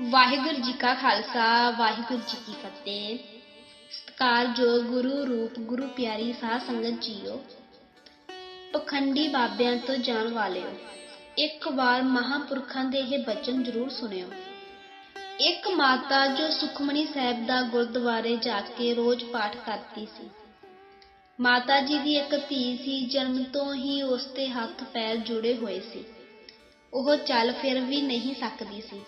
ਵਾਹਿਗੁਰੂ ਜੀ ਕਾ ਖਾਲਸਾ, ਵਾਹਿਗੁਰੂ ਜੀ ਕੀ ਫਤਿਹ। ਸਤਿਕਾਰਯੋਗ ਗੁਰੂ ਰੂਪ, ਗੁਰੂ ਪਿਆਰੀ ਸਾਧ ਸੰਗਤ ਜੀਓ। ਪਖੰਡੀ ਬਾਬਿਆਂ ਤੋਂ ਜਾਣ ਵਾਲਿਓ, ਇੱਕ ਵਾਰ ਮਹਾਪੁਰਖਾਂ ਦੇ ਇਹ ਬਚਨ ਜ਼ਰੂਰ ਸੁਣਿਓ। ਇੱਕ ਮਾਤਾ ਜੋ ਸੁਖਮਨੀ ਸਾਹਿਬ ਦਾ ਗੁਰਦੁਆਰੇ ਜਾ ਕੇ ਰੋਜ਼ ਪਾਠ ਕਰਦੀ ਸੀ। ਮਾਤਾ ਜੀ ਦੀ ਇੱਕ ਧੀ ਸੀ, ਜਨਮ ਤੋਂ ਹੀ ਉਸ ਦੇ ਹੱਥ ਪੈਰ ਜੁੜੇ ਹੋਏ ਸੀ। ਉਹ ਚੱਲ ਫਿਰ ਵੀ ਨਹੀਂ ਸਕਦੀ ਸੀ।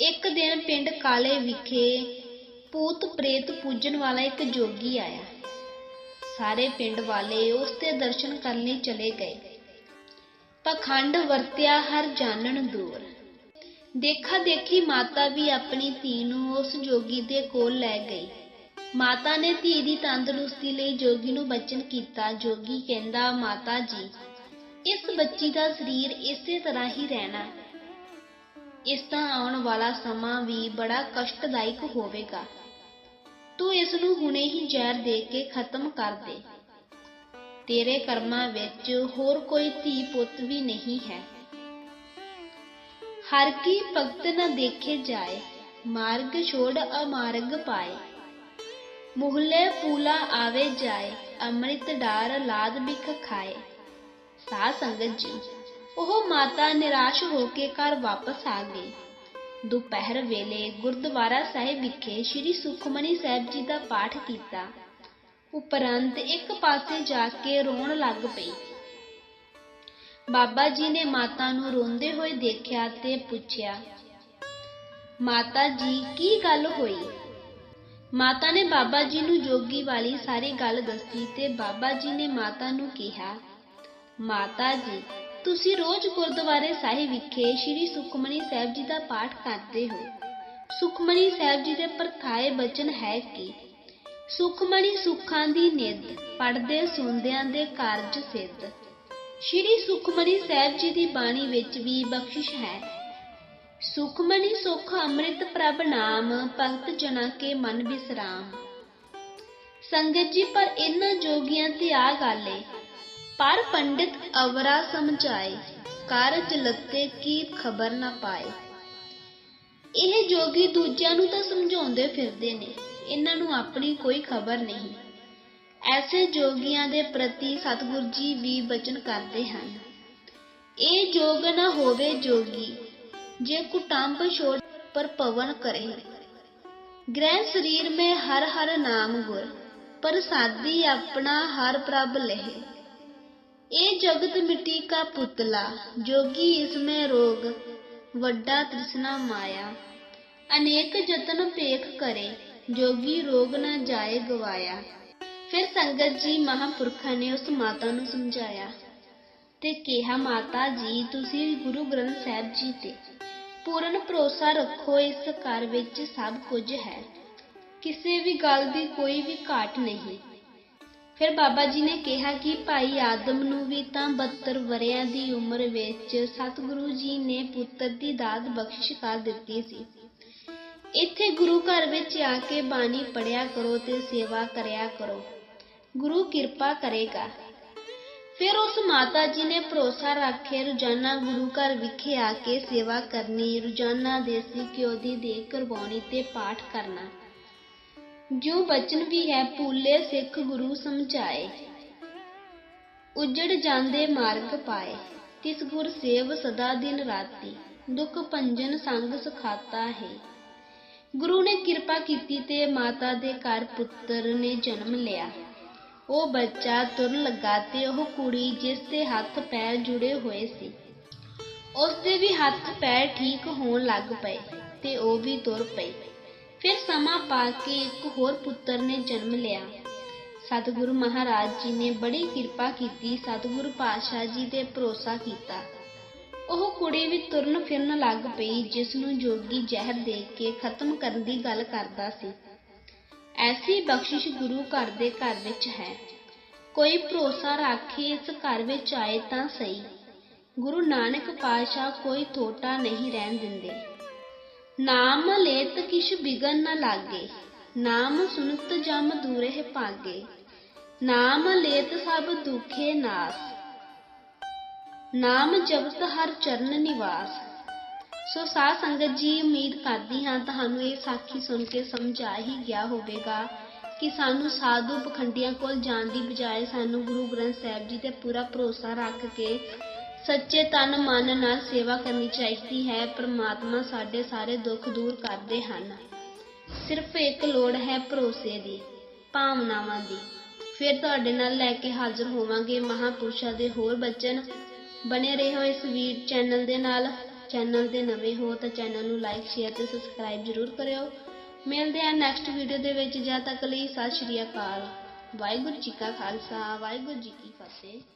ਇੱਕ ਦਿਨ ਪਿੰਡ ਕਾਲੇ ਵਿਖੇ ਭੂਤ ਪ੍ਰੇਤ ਪੂਜਣ ਵਾਲਾ ਇੱਕ ਜੋਗੀ ਆਇਆ। ਸਾਰੇ ਪਿੰਡ ਵਾਲੇ ਉਸ ਦੇ ਦਰਸ਼ਨ ਕਰਨ ਲਈ ਚਲੇ ਗਏ। ਪਖੰਡ ਵਰਤਿਆ ਹਰ ਜਾਣਨ ਦੂਰ। ਦੇਖਾ ਦੇਖੀ ਮਾਤਾ ਵੀ ਆਪਣੀ ਧੀ ਨੂੰ ਉਸ ਜੋਗੀ ਦੇ ਕੋਲ ਲੈ ਗਈ। ਮਾਤਾ ਨੇ ਧੀ ਦੀ ਤੰਦਰੁਸਤੀ ਲਈ ਜੋਗੀ ਨੂੰ ਬਚਨ ਕੀਤਾ। ਜੋਗੀ ਕਹਿੰਦਾ, ਮਾਤਾ ਜੀ, ਇਸ ਬੱਚੀ ਦਾ ਸਰੀਰ ਇਸੇ ਤਰ੍ਹਾਂ ਹੀ ਰਹਿਣਾ। ਇਸ ਦਾ ਆਉਣ ਵਾਲਾ ਸਮਾਂ ਵੀ ਬੜਾ ਕਸ਼ਟਦਾਇਕ ਹੋਵੇਗਾ। ਤੂੰ ਇਸ ਨੂੰ ਹੁਣੇ ਹੀ ਜ਼ਹਿਰ ਦੇ ਕੇ ਖਤਮ ਕਰ ਦੇ। ਤੇਰੇ ਕਰਮਾਂ ਵਿੱਚ ਹੋਰ ਕੋਈ ਧੀ ਪੁੱਤ ਵੀ ਨਹੀਂ ਹੈ। ਹਰ ਕੀ ਭਗਤ ਨਾ ਦੇਖੇ ਜਾਏ, ਮਾਰਗ ਛੋੜ ਅਮਾਰਗ ਪਾਏ। ਮੁਹਲੇ ਪੂਲਾ ਆਵੇ ਜਾਏ, ਅੰਮ੍ਰਿਤ ਡਾਰ ਲਾਦ ਬਿਖ ਖਾਏ। ਸਾਧ ਸੰਗਤ ਜੀ ਉਹ ਮਾਤਾ ਨਿਰਾਸ਼ ਹੋ ਕੇ ਘਰ ਵਾਪਸ ਆ ਗਈ। ਦੁਪਹਿਰ ਵੇਲੇ ਗੁਰਦੁਆਰਾ ਸਾਹਿਬ ਵਿਖੇ ਸ੍ਰੀ ਸੁਖਮਨੀ ਸਾਹਿਬ ਜੀ ਦਾ ਪਾਠ ਕੀਤਾ। ਉਪਰੰਤ ਇੱਕ ਪਾਸੇ ਜਾ ਕੇ ਰੋਣ ਲੱਗ ਪਈ। ਬਾਬਾ ਜੀ ਨੇ ਮਾਤਾ ਨੂੰ ਰੋਂਦੇ ਹੋਏ ਦੇਖਿਆ ਤੇ ਪੁੱਛਿਆ, ਮਾਤਾ ਜੀ, ਕੀ ਗੱਲ ਹੋਈ? ਮਾਤਾ ਨੇ ਬਾਬਾ ਜੀ ਨੂੰ ਜੋਗੀ ਵਾਲੀ ਸਾਰੀ ਗੱਲ ਦੱਸੀ ਤੇ ਬਾਬਾ ਜੀ ਨੇ ਮਾਤਾ ਨੂੰ ਕਿਹਾ, ਮਾਤਾ ਜੀ ਤੁਸੀਂ ਰੋਜ਼ ਗੁਰਦੁਆਰੇ ਸਾਹਿਬ ਵਿਖੇ ਸ੍ਰੀ ਸੁਖਮਨੀ ਸਾਹਿਬ ਜੀ ਦਾ ਪਾਠ ਕਰਦੇ ਹੋ। ਸੁਖਮਨੀ ਸਾਹਿਬ ਜੀ ਦੇ ਪ੍ਰਥਾਏ ਬਚਨ ਹੈ ਕਿ ਸੁਖਮਨੀ ਸੁੱਖਾਂ ਦੀ ਨਿੱਧ ਪੜਦੇ ਸੁਣਦਿਆਂ ਦੇ ਕਾਰਜ ਸਿੱਧ। ਸ੍ਰੀ ਸੁਖਮਨੀ ਸਾਹਿਬ ਜੀ ਦੀ ਬਾਣੀ ਵਿੱਚ ਵੀ ਬਖਸ਼ਿਸ਼ ਹੈ। ਸੁਖਮਨੀ ਸੁਖ ਅੰਮ੍ਰਿਤ ਪ੍ਰਭ ਨਾਮ, ਭਗਤ ਜਨਾ ਕੇ ਮਨ ਬਿਸਰਾਮ। ਸੰਗਤ ਜੀ, ਪਰ ਇਹਨਾਂ ਜੋਗੀਆਂ ਤੇ ਆ ਗੱਲ ਏ ਪਰ ਪੰਡਿਤ ਅਵਰਾ ਸਮਝਾਏ, ਕਾਰਜ ਲੱਤੇ ਕੀ ਖਬਰ ਨਾ ਪਾਏ। ਇਹ ਜੋਗੀ ਦੂਜਿਆਂ ਨੂੰ ਤਾਂ ਸਮਝਾਉਂਦੇ ਫਿਰਦੇ ਨੇ, ਇਹਨਾਂ ਨੂੰ ਆਪਣੀ ਕੋਈ ਖਬਰ ਨਹੀਂ। ਐਸੇ ਜੋਗੀਆਂ ਦੇ ਪ੍ਰਤੀ ਸਤਿਗੁਰ ਜੀ ਵੀ ਬਚਨ ਕਰਦੇ ਹਨ। ਇਹ ਜੋਗ ਨਾ ਹੋਵੇ ਜੋਗੀ, ਜੇ ਕੁਟੰਬ ਛੋੜ ਪਰ ਪਵਨ ਕਰੇ। ਗ੍ਰਹਿ ਸਰੀਰ ਮੇ ਹਰ ਹਰ ਨਾਮ ਗੁਰ, ਪਰ ਸਾਦੀ ਆਪਣਾ ਹਰ ਪ੍ਰਭ ਲਹੇ। ਇਹ ਜਗਤ ਮਿੱਟੀ ਕਾ ਪੁਤਲਾ, ਜੋਗੀ ਇਸ ਮੈਂ ਰੋਗ, ਵੱਡਾ ਤ੍ਰਿਸ਼ਨਾ ਮਾਇਆ। ਅਨੇਕ ਜਤਨ ਪੇਖ ਕਰੇ, ਜੋਗੀ ਰੋਗ ਨਾ ਜਾਏ ਗਵਾਇਆ। ਫਿਰ ਸੰਗਤ ਜੀ ਮਹਾਪੁਰਖਾਂ ਨੇ ਉਸ ਮਾਤਾ ਨੂੰ ਸਮਝਾਇਆ, ਤੇ ਕਿਹਾ, ਮਾਤਾ ਜੀ, ਤੁਸੀਂ ਗੁਰੂ ਗ੍ਰੰਥ ਸਾਹਿਬ ਜੀ ਤੇ ਪੂਰਨ ਭਰੋਸਾ ਰੱਖੋ, ਇਸ ਘਰ ਵਿੱਚ ਸਭ ਕੁੱਝ ਹੈ। ਕਿਸੇ ਵੀ ਗੱਲ ਦੀ ਕੋਈ ਵੀ ਘਾਟ ਨਹੀਂ। ਫਿਰ ਬਾਬਾ ਜੀ ਨੇ ਕਿਹਾ ਕਿ ਭਾਈ ਆਦਮ ਨੂੰ ਵੀ ਤਾਂ 72 ਵਰਿਆਂ ਦੀ ਉਮਰ ਵਿੱਚ ਸਤਿਗੁਰੂ ਜੀ ਨੇ ਪੁੱਤਰ ਦੀ ਦਾਤ ਬਖਸ਼ਿਸ਼ ਕਰ ਦਿੱਤੀ ਸੀ। ਇੱਥੇ ਗੁਰੂ ਘਰ ਵਿੱਚ ਆ ਕੇ ਬਾਣੀ ਪੜਿਆ ਕਰੋ ਤੇ ਸੇਵਾ ਕਰਿਆ ਕਰੋ। ਗੁਰੂ ਕਿਰਪਾ ਕਰੇਗਾ। ਫਿਰ ਉਸ ਮਾਤਾ ਜੀ ਨੇ ਭਰੋਸਾ ਰੱਖੇ, ਰੋਜ਼ਾਨਾ ਗੁਰੂ ਘਰ ਵਿਖੇ ਆ ਕੇ ਸੇਵਾ ਕਰਨੀ, ਰੋਜ਼ਾਨਾ ਦੇਸੀ ਘਿਓ ਦੀ ਦੇਗ ਕਰਵਾਉਣੀ ਤੇ ਪਾਠ ਕਰਨਾ। ਜੋ ਬਚਨ ਵੀ ਹੈ ਪੂਲੇ ਸਿੱਖ ਗੁਰੂ ਸਮਝਾਏ। ਉਜੜ ਜਾਂਦੇ ਮਾਰਗ ਪਾਏ। ਤਿਸ ਗੁਰ ਸੇਵ ਸਦਾ ਦਿਨ ਰਾਤੀ। ਦੁਖ ਭੰਜਨ ਸੰਗ ਸੁਖਾਤਾ ਹੈ। ਗੁਰੂ ਨੇ ਕਿਰਪਾ ਕੀਤੀ ਤੇ ਮਾਤਾ ਦੇ ਘਰ ਪੁੱਤਰ ਨੇ ਜਨਮ ਲਿਆ। ਉਹ ਬੱਚਾ ਤੁਰ ਲੱਗਾ ਤੇ ਉਹ ਕੁੜੀ ਜਿਸ ਦੇ ਹੱਥ ਪੈਰ ਜੁੜੇ ਹੋਏ ਸੀ। ਉਸ ਦੇ ਵੀ ਹੱਥ ਪੈਰ ਠੀਕ ਹੋਣ ਲੱਗ ਪਏ ਤੇ ਉਹ ਵੀ ਤੁਰ ਪਈ। ਫਿਰ ਸਮਾਂ ਪਾ ਕੇ ਇੱਕ ਹੋਰ ਪੁੱਤਰ ਨੇ ਜਨਮ ਲਿਆ। ਸਤਿਗੁਰੂ ਮਹਾਰਾਜ ਜੀ ਨੇ ਬੜੀ ਕਿਰਪਾ ਕੀਤੀ, ਸਤਿਗੁਰੂ ਪਾਤਸ਼ਾਹ ਜੀ ਤੇ ਭਰੋਸਾ ਕੀਤਾ। ਉਹ ਕੁੜੀ ਵੀ ਤੁਰਨ ਫਿਰਨ ਲੱਗ ਪਈ, ਜਿਸ ਨੂੰ ਜੋਗੀ ਜ਼ਹਿਰ ਦੇ ਕੇ ਖਤਮ ਕਰਨ ਦੀ ਗੱਲ ਕਰਦਾ ਸੀ। ਐਸੀ ਬਖਸ਼ਿਸ਼ ਗੁਰੂ ਘਰ ਦੇ ਘਰ ਵਿੱਚ ਹੈ। ਕੋਈ ਭਰੋਸਾ ਰੱਖੇ ਇਸ ਘਰ ਵਿੱਚ ਆਏ ਤਾਂ ਸਹੀ। ਗੁਰੂ ਨਾਨਕ ਪਾਤਸ਼ਾਹ ਕੋਈ ਥੋਟਾ ਨਹੀਂ ਰਹਿਣ ਦਿੰਦੇ। ਨਾਮ ਲੇਤ ਕਿਛ ਬਿਗਨ ਨ ਲਾਗੇ, ਨਾਮ ਸੁਨਤ ਜਮ ਦੂਰੇ ਭਾਗੇ, ਨਾਮ ਲੇਤ ਸਭ ਦੁਖੇ ਨਾਸ, ਨਾਮ ਜਪਤ ਹਰ ਚਰਨ ਨਿਵਾਸ। ਸੋ ਸਾਧ ਸੰਗਤ ਜੀ, ਉਮੀਦ ਕਰਦੀ ਹਾਂ ਤੁਹਾਨੂੰ ਇਹ ਸਾਖੀ ਸੁਣ ਕੇ ਸਮਝ ਆ ਹੀ ਗਿਆ ਹੋਵੇਗਾ ਕਿ ਸਾਨੂੰ ਸਾਧੂ ਪਖੰਡੀਆਂ ਕੋਲ ਜਾਣ ਦੀ ਬਜਾਏ ਸਾਨੂੰ ਗੁਰੂ ਗ੍ਰੰਥ ਸਾਹਿਬ ਜੀ ਤੇ ਪੂਰਾ ਭਰੋਸਾ ਰੱਖ ਕੇ ਸੱਚੇ ਤਨ ਮਨ ਨਾਲ ਸੇਵਾ ਕਰਨੀ ਚਾਹੀਦੀ ਹੈ। ਪ੍ਰਮਾਤਮਾ ਸਾਡੇ ਸਾਰੇ ਦੁੱਖ ਦੂਰ ਕਰਦੇ ਹਨ। ਸਿਰਫ ਇੱਕ ਲੋੜ ਹੈ ਭਰੋਸੇ ਦੀ, ਭਾਵਨਾਵਾਂ ਦੀ। ਫਿਰ ਤੁਹਾਡੇ ਨਾਲ ਲੈ ਕੇ ਹਾਜ਼ਰ ਹੋਵਾਂਗੇ ਮਹਾਪੁਰਸ਼ਾਂ ਦੇ ਹੋਰ ਬਚਨ। ਬਣੇ ਰਹੋ ਇਸ ਵੀਡ ਚੈਨਲ ਦੇ ਨਾਲ। ਚੈਨਲ ਦੇ ਨਵੇਂ ਹੋ ਤਾਂ ਚੈਨਲ ਨੂੰ ਲਾਈਕ, ਸ਼ੇਅਰ ਤੇ ਸਬਸਕ੍ਰਾਈਬ ਜ਼ਰੂਰ ਕਰਿਓ। ਮਿਲਦੇ ਹਾਂ ਨੈਕਸਟ ਵੀਡੀਓ ਦੇ ਵਿੱਚ। ਜਦ ਤੱਕ ਲਈ ਸਤਿ ਸ਼੍ਰੀ ਅਕਾਲ। ਵਾਹਿਗੁਰੂ ਜੀ ਕਾ ਖਾਲਸਾ, ਵਾਹਿਗੁਰੂ ਜੀ ਕੀ ਫਤਿਹ।